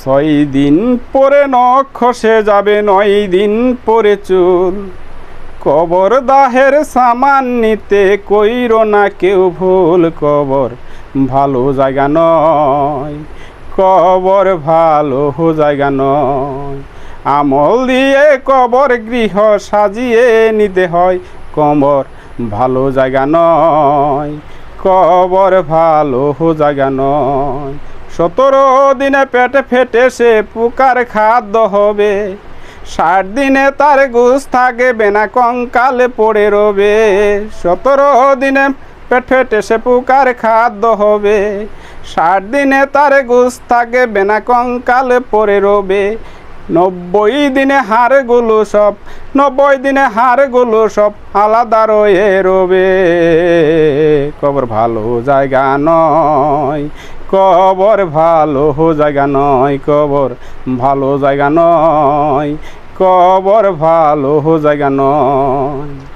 ছয় দিন পরে নখ খসে যাবে, নয় দিন পরে চুল। কবর দাহের সামান নিতে কইর না কেউ ভুল কবর, ভালো জায়গা নয়। কবর ভালো জায়গা নয়। আমল দিয়ে কবর গৃহ সাজিয়ে নিতে হয় কবর ভালো জায়গা নয়। কবর ভালো জায়গা নয়। সতেরো দিনে পেটে ফেটে সে পুকার খাদ্য হবে। ষাট দিনে তার গুস থাকবে না কঙ্কালে পড়ে রবে। সতেরো দিনে পেট ফেটে সে পুকার খাদ্য হবে। ষাট দিনে তার গুস থাকবে না কঙ্কালে পড়ে রবে। নব্বই দিনে হাড়গুলো সব, নব্বই দিনে হাড়গুলো সব আলাদা রয়ে রবে। কবর ভালো জায়গা নয়। কবর ভালো জায়গা নয় কবর ভালো জায়গা নয় কবর ভালো জায়গা নয়।